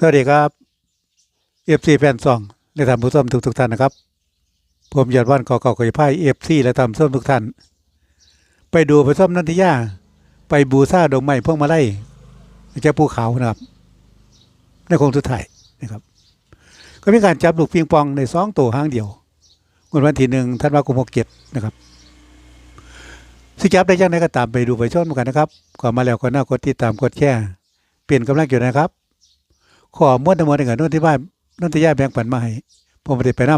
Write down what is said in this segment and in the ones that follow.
สวัสดีครับเอฟซีแฟนซองและท่านผู้ชมทุกทุกท่านนะครับ ผมยอดวันกอเก่าก่อยพ่ายเอฟซีและท่านผู้มทุกท่าน ไปดูไปส้มนันทิยา ไปบูซาดอกไม้พวงมาไลัยเจ้าภูเขานะครับ ในโคงสุดท้ายนะครับ ก็มีการจับลูกปิงปองในสองตัวห้างเดียวงวดวันที่หนึ่งธันวาคมหกเจ็ดนะครับสิจับได้ยังไงก็ตามไปดูไปชมกันนะครับก่อนมาแล้วก็น่ากดติดตามกดแชร์เปลี่ยนกำลังอยู่นะครับ ขอมวดทั้งหมดในการนนที่บ้านนนที่ย่าแบ่งปันมาให้ผมไม่ได้ไปนํ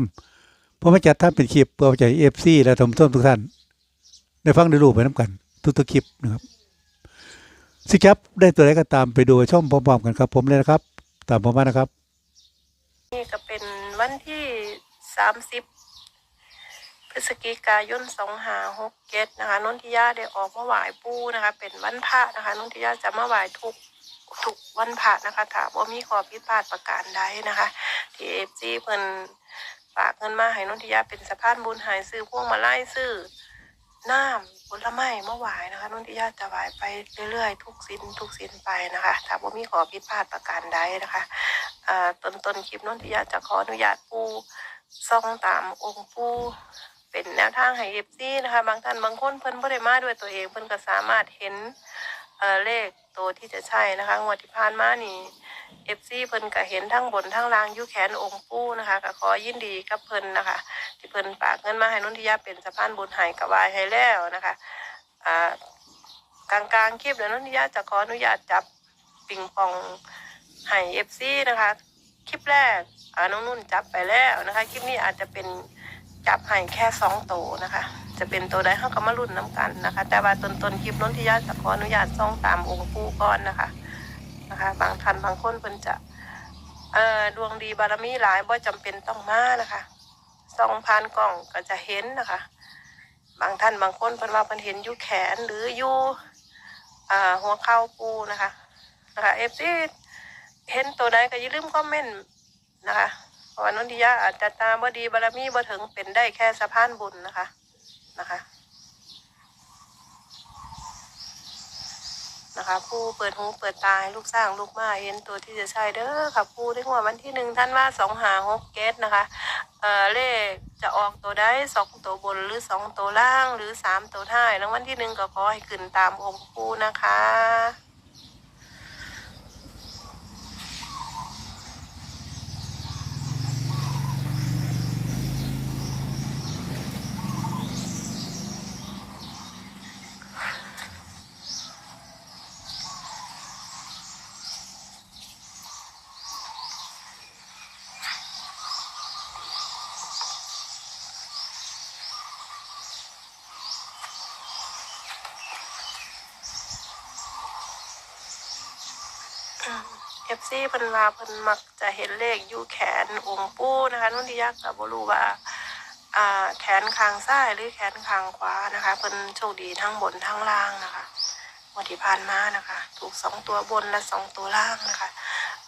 ผมมาจัดทำเป็นคลิปเพื่อใจเอฟซีและทมส้มทุกท่านได้ฟังได้รู้ไปน้ำกัน ทุกๆคลิปนะครับสิจับได้ตัวไหนก็ตามไปดูไปชมพร้อมๆกันครับ ผมเลยนะครับ ตามผมมานะครับ นี่ก็เป็นวันที่สามสิบพฤศจิกายนสองหาหกเจ็ดนะคะนนทิยาได้ออกมาไหว้ปูนะคะ เป็นวันพระนะคะนนทิยาจะมาไหว้ทุก ทุกวันพระนะคะถ้าว่ามีขอพิพาทประการใดนะคะ ที่เอฟซีเพิ่นฝากเงินมาให้นนทิยาเป็นสะพานบุญหายซื้อพวงมาไล่ซื้อน้ำผลไม้เมาไหว้นะคะนนทิยาจะไหวไปเรื่อยๆ ทุกสินทุกสินไปนะคะถ้าว่ามีขอพิพาทประการใดนะคะอ่าต้นต้นคลิปนนทิยาจะขออนุญาตปูซ่องตามองค์ปูเป็นแนวทางให้เอฟซีนะคะ บางท่านบางคนเพิ่นบ่ได้มาด้วยตัวเองเพิ่นก็สามารถเห็นเอ่อเลข ตัวที่จะใช่นะคะงวดที่ผ่านมานี่เอฟซีเพิ่นก็เห็นทั้งบนทั้งล่างยู่แขนองค์ปูนะคะก็ขอยินดีกับเพิ่นนะคะ ที่เพิ่นฝากเงินมาให้นุนทิยาเป็นสะพานบุญให้กับวายให้แล้วนะคะอ่ากลางกลางๆคลิปเดี๋ยวนนทิยาจะขออนุญาตจับปิงปองให้เอฟซีนะคะ คลิปแรกอ่าน้องนุ่นจับไปแล้วนะคะ คลิปนี้อาจจะเป็น จับให้แค่สองตัวนะคะ จะเป็นตัวใดเขาก็มารุ่นน้ำกันนะคะ แต่ว่าตนตนคลิปน้นที่ญาติขออนุญาตส่องตามองค์ปู่ก่อนนะคะนะคะ บางท่านบางคนเพิ่นจะเอ่อดวงดีบารมีหลายบ่จำเป็นต้องมานะคะส่องผ่านกล่องก็จะเห็นนะคะ บางท่านบางคนเพิ่นว่าเพิ่นเห็นอยู่แขนหรืออยู่อ่าหัวเข่าปูนะคะนะคะเอฟซีเห็นตัวใดก็อย่าลืมคอมเมนต์นะคะ พราะว่านนทิยาอาจจะตาบ่ดีบารมีบ่ถึงเป็นได้แค่สะพานบุญนะคะนะคะ นะคะผู้เปิดหูเปิดตาให้ลูกสร้างลูกมาเห็นตัวที่จะใช่เด้อค่ะผู้ที่หัววันที่หนึ่งท่านว่าสองหาหกเกตนะคะเอ่อเลขจะออกตัวได้สองตัวบนหรือสองตัวล่างหรือสามตัวท้ายแล้ววันที่หนึ่งก็ขอให้ขึ้นตามองค์ผู้นะคะ เอฟซีเพิ่นว่าเพิ่นมักจะเห็นเลขอยู่แขนองค์ปู่นะคะนุ่นที่ยากกับบ่รู้ว่าอ่า แขนข้างซ้ายหรือแขนข้างขวานะคะเพิ่นโชคดีทั้งบนทั้งล่างนะคะวันที่ผ่านมานะคะ ถูกสองตัวบนและสองตัวล่างนะคะ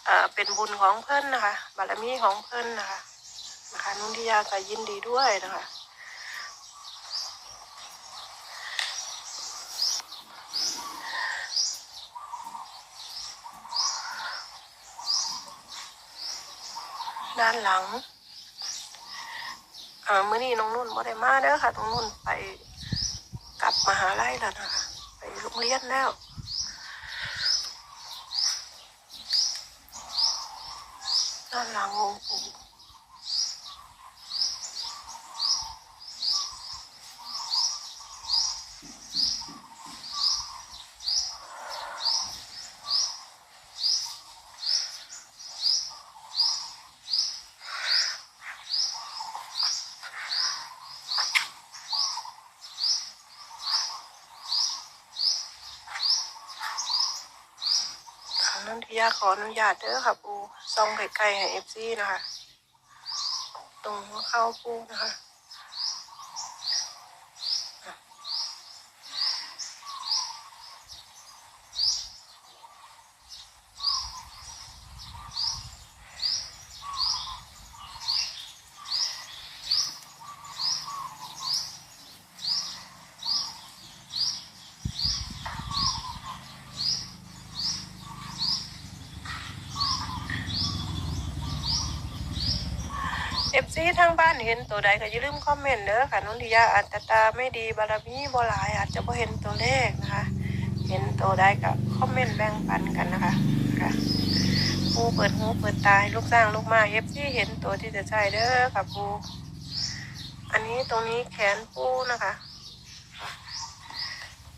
เอ่อเป็นบุญของเพิ่นนะคะ บารมีของเพิ่นนะคะนะคะนุ่นที่ยากก็ยินดีด้วยนะคะ ด้านหลังเอ่อมื่อนี้น้องนุ่นบ่ได้มาเด้อค่ะน้องนุ่นไปกลับมหาลัยแล้วนะคะไปโรงเรียนแล้วด้านหลังองค์ปู่ นั้นที่ยาขออนุญาตเด้อค่ะปูซองไกลๆให้เอฟซีนะคะ ตรงเข้าปูนะคะ น ซี ทางบ้านเห็นตัวใดก็อย่าลืมคอมเมนต์เด้อค่ะนนทิยาอาจจะตาไม่ดีบารมีบ่หลายอาจจะบ่เห็นตัวเลขนะคะ เห็นตัวใดก็คอมเมนต์แบ่งปันกันนะคะค่ะปูเปิดหูเปิดตาให้ลูกสร้างลูกมาเอฟซีเห็นตัวที่จะใช่เด้อค่ะปูอันนี้ตรงนี้แขนปูนะคะ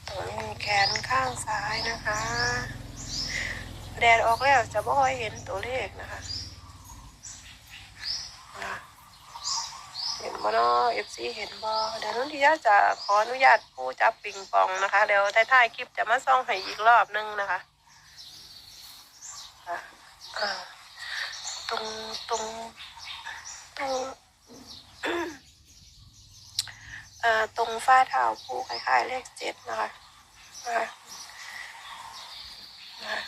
ตรงนี้แขนข้างซ้ายนะคะ แดดออกแล้วจะบ่ค่อยเห็นตัวเลขนะคะ เห็น บ่เนาะเอฟซีเห็นบ่เดี๋ยวนุ่นที่ยาจะขออนุญาตผู้จับปิงปองนะคะ เดี๋ยวท้ายๆคลิปจะมาส่องให้อีกรอบนึงนะคะตรงตรงตรงเอ่อตรงฝ้าเท้าผู้คล้ายๆเลขเจ็ดนะคะคะนะคะ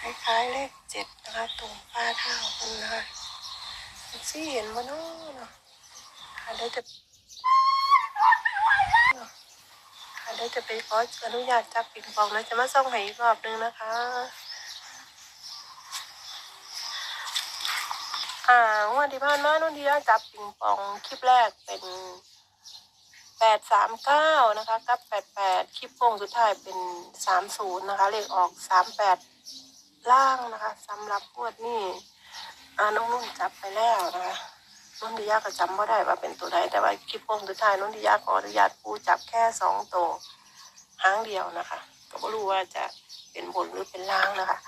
คล้ายๆเลขเจ็ดนะคะ ตรงฝ้าเท้าคุณนะคะ ซี่เห็นมาเนาะเนาะค่ะเดี๋ยวจะค่ะเดี๋ยวจะไปขออนุญาตจับปิงปองแล้วจะมาส่งให้อีกรอบนึงนะคะอ่างวดที่ผ่านมานุ่นที่ได้จับปิงปองคลิปแรกเป็นแปดสามเก้านะคะกับแปดแปดคลิปโค้งสุดท้ายเป็นสามศูนย์นะคะเลขออกสามแปดล่างนะคะสำหรับงวดนี้ อ่าน้องนุ่นจับไปแล้วนะคะนุ่นดิยาก็จำว่าได้ว่าเป็นตัวใดแต่ว่าคลิปโป้งสุดท้ายนุ่นดิยาขออนุญาตปูจับแค่สองตัวหางเดียวนะคะ ก็ไม่รู้ว่าจะเป็นบนหรือเป็นล่างนะคะ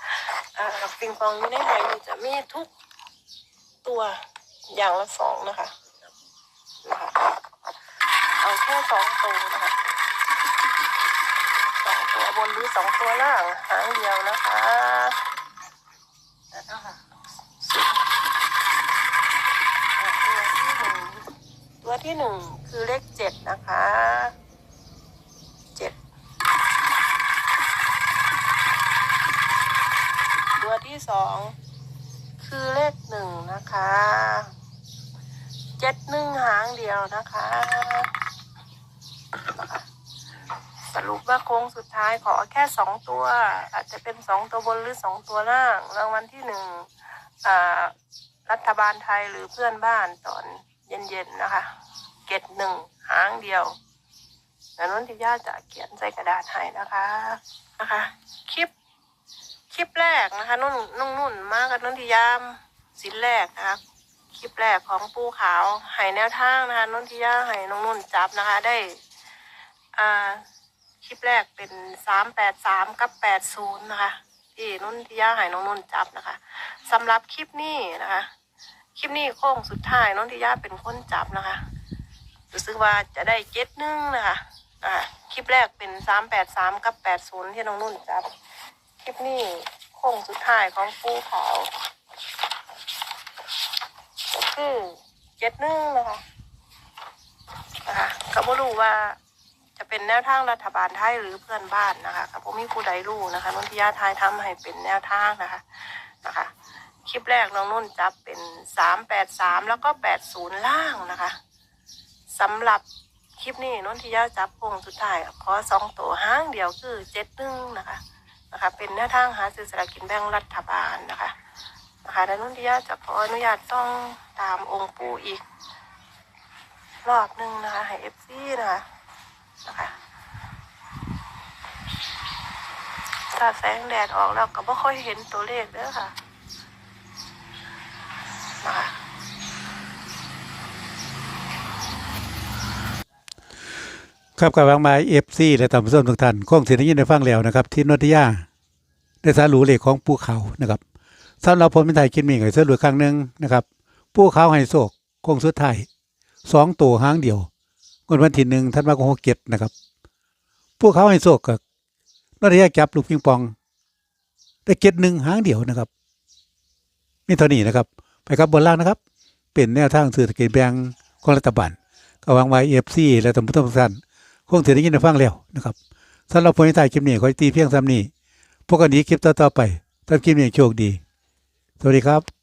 อ่าปิงปองอยู่ในหอยนี่จะมีทุกตัวอย่างละสองนะคะนะคะเอาแค่สองตัวนะคะสองตัวบนหรือสองตัวล่างหางเดียวนะคะ ตัว ที่หนึ่งตัวที่หนึ่งคือเลขเจ็ดนะคะเจ็ดตัวที่สองคือเลขหนึ่งนะคะเจ็ดหนึ่งหางเดียวนะคะ สรุปว่าโค้งสุดท้ายขอแค่สองตัว อาจจะเป็นสองตัวบนหรือสองตัวล่างรางวัลที่หนึ่งอ่ารัฐบาลไทยหรือเพื่อนบ้านตอนเย็นๆนะคะ เกตหนึ่งหางเดียวแล้วนนทิยาจะเขียนใส่กระดาษให้นะคะนะคะ คลิป คลิปแรกนะคะ นุ่นนุ่งนุ่นมากับนนทิยามสินแรกนะคะคลิปแรกของปูขาวให้แนวทางนะคะนุ่นทิยาให้น้องนุ่นจับนะคะ ได้อ่าคลิปแรกเป็นสามแปดสามกับแปดศูนย์นะคะที่นุ่นทิยาให้น้องนุ่นจับนะคะสำหรับคลิปนี้นะคะ คลิปนี้โค้งสุดท้ายน้องทิยาเป็นคนจับนะคะ รู้สึกว่าจะได้เจ็ดหนึ่งนะคะอ่าคลิปแรกเป็นสามแปดสามกับแปดศูนย์ที่น้องนุ่นจับ คลิปนี้โค้งสุดท้ายของปูขาวก็คือเจ็ดหนึ่งนะคะนะคะก็ไม่รู้ว่าจะเป็นแนวทางรัฐบาลไทยหรือเพื่อนบ้านนะคะกับผมมีผู้ใดรู้นะคะนนทิยาทายทำให้เป็นแนวทางนะคะนะคะ คลิปแรกน้องนุ่นจับเป็นสามแปดสามแล้วก็แปดศูนย์ล่างนะคะ สำหรับคลิปนี้นนทิยาจับพงสุดท้ายขอสองตัวห้างเดียวคือเจ็ดหนึ่งนะคะนะคะ เป็นแนวทางหาซื้อสลากกินแบ่งรัฐบาลนะคะนะคะแล้วนนทิยาจะขออนุญาตต้องตามองค์ปู่อีก รอบหนึ่งนะคะให้เอฟซีนะคะนะคะถ้าแสงแดดออกแล้วก็ไม่ค่อยเห็นตัวเลขเด้อค่ะ ครับกับวางไม้เอฟซีและตามผู้มทุกท่านคงเสียงยินได้ฟังแล้วนะครับ ที่นนทยาได้สารู้เลขของภูเขานะครับสำหรับผมเป็นไทยคิดมีไงสรุปครั้งหนึ่งนะครับภูเขาไฮโศกคงสุดท้ายสองตัวห้างเดียวงวดวันที่หนึ่งท่านมาคงหกเจ็ดนะครับภูเขาไฮโศกกับนนทยาจับลูกปิงปอง ได้เก็ดหนึ่งหางเดียวนะครับมีเท่านี้นะครับ ไปครับบนล่างนะครับ เป็นแนวทางเศรษฐกิจแบงของรัฐบาลก็วางไว้เอฟซีและตำรวจทุกท่าน คงถือได้ยินได้ฟังแล้วนะครับสำหรับผลที่ถ่ายคลิปนี้ขอตีเพียงซ้ำนี้พวกกันนี้คลิปต่อๆไปถ้าคลิปนี้โชคดี สวัสดีครับ